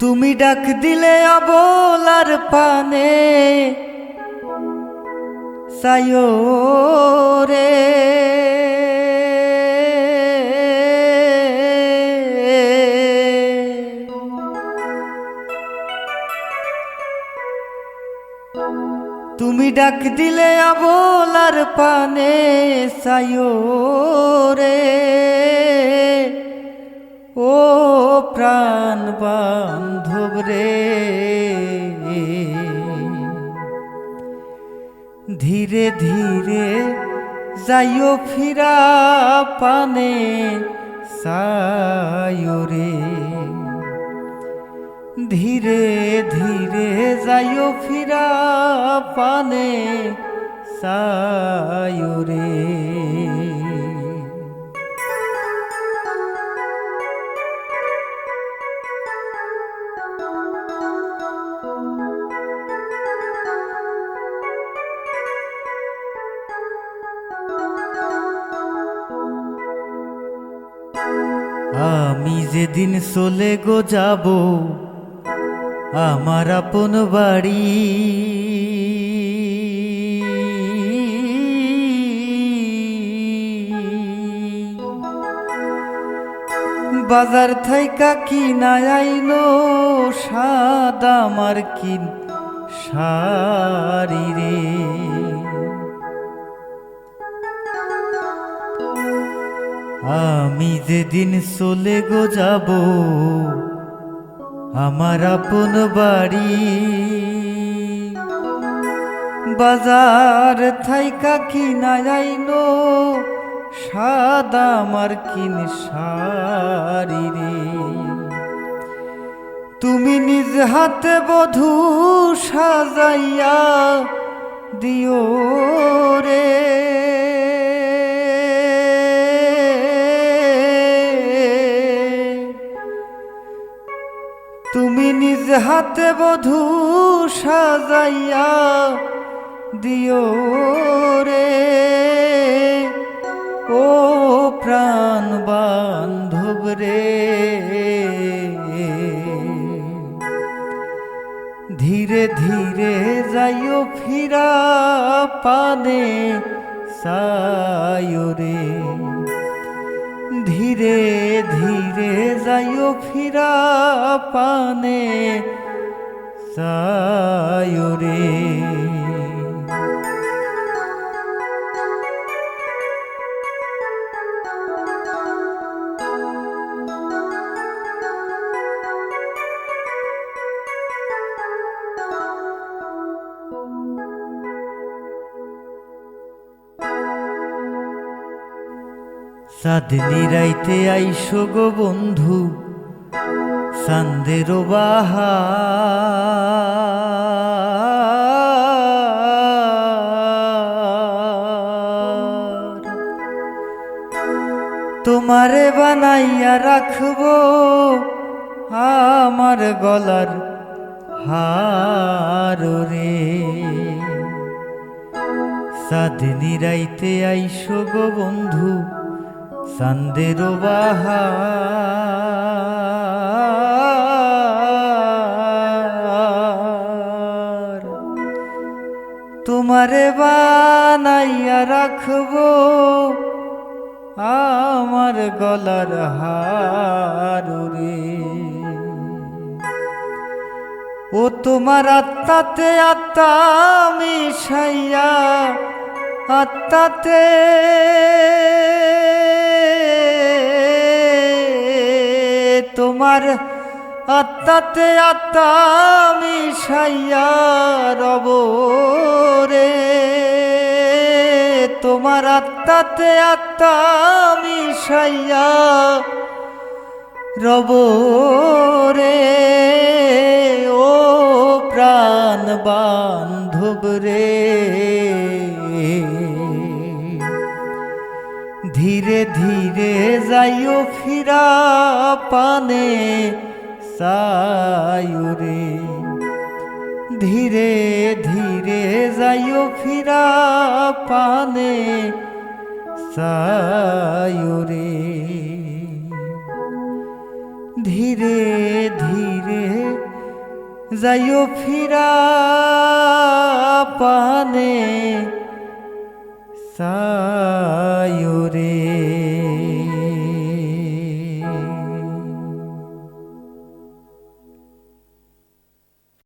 তুমি ডাক দিলে অবলার পানে সায়ো রে তুমি ডাক দিলে অবলার পানে সায়ো রে ও প্রাণ বান্ধব রে। ধীরে ধীরে যাইও ফিরা পানে, সায়ো রে। ধীরে ধীরে যাইও ফিরা পানে, সায়ো রে। আমি যেদিন চলে গো যাব, আমার আপন বাড়ি। বাজার থাইকা কিনা আইলো সাদা আমার কিন শাড়ি রে। আমি যেদিন চলে গো যাব, আমার আপন বাড়ি। বাজার থাইকা কিনা যাইলো সাদা আমার কিন রে। তুমি নিজ হাতে বধূ সাজাইয়া দিও রে। নিজ হাতে বধূ সাজাইয়া দিও রে। ও প্রাণ বান্ধব রে। ধীরে ধীরে যাইও ফিরা পানে, সায়ো রে। ধীরে ধীরে যাইও ফিরা পানে। সায়ো রে সাদনি রাইতে আইসো গো বন্ধু সান্দের বাহার। তোমারে বানাইয়া রাখব আমার গলার হার রে। সাদনি রাইতে আইসো গো বন্ধু সান্দের তোমারে বানাইয়া রাখব আমার গলার হার রে ও তোমার আত্মাতে আত্মা মিশাইয়া আত্মাতে তোমার আত্মাতে আত্মা মিশাইয়া রব রে। তোমার আত্মাতে আত্মা মিশাইয়া রব রে। ও প্রাণ বান্ধব রে। ধীরে ধীরে যাইও ফিরা পানে সায়ু রে। ধীরে ধীরে যাইও ফিরা পানে সায়ু রে। ধীরে ধীরে যাইও ফিরা পানে ময়ূরে